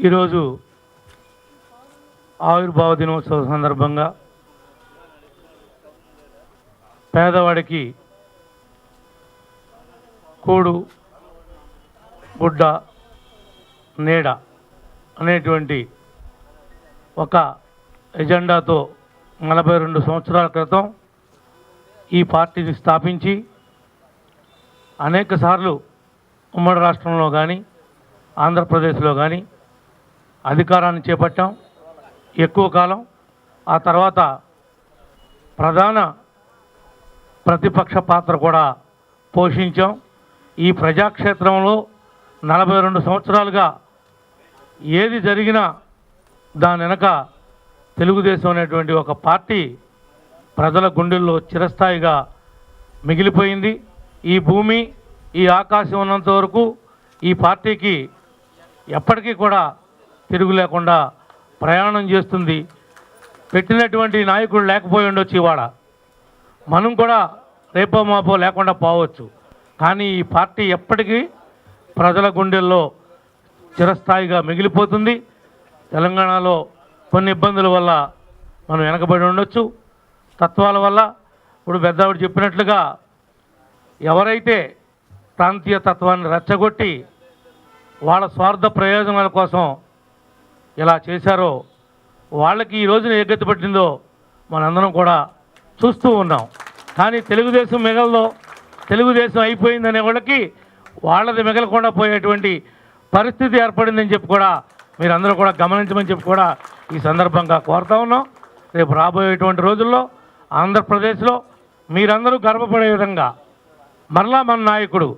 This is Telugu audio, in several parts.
ఈరోజు ఆవిర్భావ దినోత్సవ సందర్భంగా పేదవాడికి కూడు గుడ్డ నీడ అనేటువంటి ఒక ఎజెండాతో నలభై రెండు సంవత్సరాల క్రితం ఈ పార్టీని స్థాపించి అనేక సార్లు ఉమ్మడి రాష్ట్రంలో కానీ ఆంధ్రప్రదేశ్లో కానీ అధికారాన్ని చేపట్టాం. ఎక్కువ కాలం. ఆ తర్వాత ప్రధాన ప్రతిపక్ష పాత్ర కూడా పోషించాం. ఈ ప్రజాక్షేత్రంలో నలభై రెండు సంవత్సరాలుగా ఏది జరిగినా దాని వెనక తెలుగుదేశం అనేటువంటి ఒక పార్టీ ప్రజల గుండెల్లో చిరస్థాయిగా మిగిలిపోయింది. ఈ భూమి ఈ ఆకాశం ఉన్నంత వరకు ఈ పార్టీకి ఎప్పటికీ కూడా తిరుగు లేకుండా ప్రయాణం చేస్తుంది. పెట్టినటువంటి నాయకుడు లేకపోయి ఉండొచ్చు ఇవాళ. మనం కూడా రేపో మాపో లేకుండా పోవచ్చు. కానీ ఈ పార్టీ ఎప్పటికీ ప్రజల గుండెల్లో చిరస్థాయిగా మిగిలిపోతుంది. తెలంగాణలో కొన్ని ఇబ్బందుల వల్ల మనం వెనకబడి ఉండొచ్చు. తత్వాల వల్ల ఇప్పుడు పెద్దవాడు చెప్పినట్లుగా ఎవరైతే ప్రాంతీయ తత్వాన్ని రెచ్చగొట్టి వాళ్ళ స్వార్థ ప్రయోజనాల కోసం ఎలా చేశారో వాళ్ళకి ఈ రోజున ఏ గతి పట్టిందో మనందరం కూడా చూస్తూ ఉన్నాం. కానీ తెలుగుదేశం మిగలదో తెలుగుదేశం అయిపోయిందనే వాళ్ళకి వాళ్ళది మిగలకుండా పోయేటువంటి పరిస్థితి ఏర్పడిందని చెప్పి కూడా మీరందరూ కూడా గమనించమని చెప్పి కూడా ఈ సందర్భంగా కోరుతా ఉన్నాం. రేపు రాబోయేటువంటి రోజుల్లో ఆంధ్రప్రదేశ్లో మీరందరూ గర్వపడే విధంగా మరలా మన నాయకుడు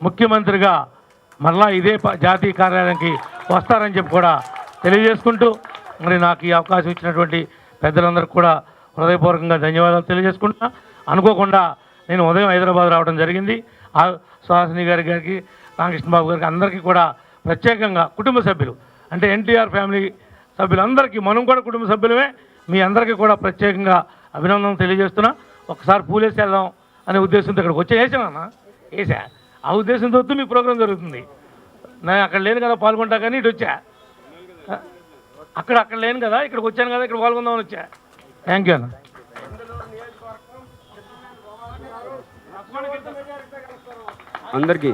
ముఖ్యమంత్రిగా మరలా ఇదే ప- జాతీయ కార్యాలయానికి వస్తారని చెప్పి కూడా తెలియజేసుకుంటూ మరి నాకు ఈ అవకాశం ఇచ్చినటువంటి పెద్దలందరికీ కూడా హృదయపూర్వకంగా ధన్యవాదాలు తెలియజేసుకుంటున్నా. అనుకోకుండా నేను ఉదయం హైదరాబాద్ రావడం జరిగింది. ఆ సుహాసిని గారి గారికి రామకృష్ణ బాబు గారికి అందరికీ కూడా ప్రత్యేకంగా కుటుంబ సభ్యులు అంటే ఎన్టీఆర్ ఫ్యామిలీ సభ్యులందరికీ మనం కూడా కుటుంబ సభ్యులమే. మీ అందరికీ కూడా ప్రత్యేకంగా అభినందనలు తెలియజేస్తున్నా. ఒకసారి పూలేసి వెళ్దాం అనే ఉద్దేశంతో ఇక్కడికి వచ్చి వేసానన్నా వేసా ఆ ఉద్దేశంతో మీ ప్రోగ్రాం జరుగుతుంది. నేను అక్కడ లేను కదా పాల్గొంటా కానీ ఇటు వచ్చా? అక్కడ అక్కడ లేను కదా ఇక్కడికి వచ్చాను కదా ఇక్కడ పాల్గొందామని వచ్చా? థ్యాంక్ యూ అన్న. అందరికీ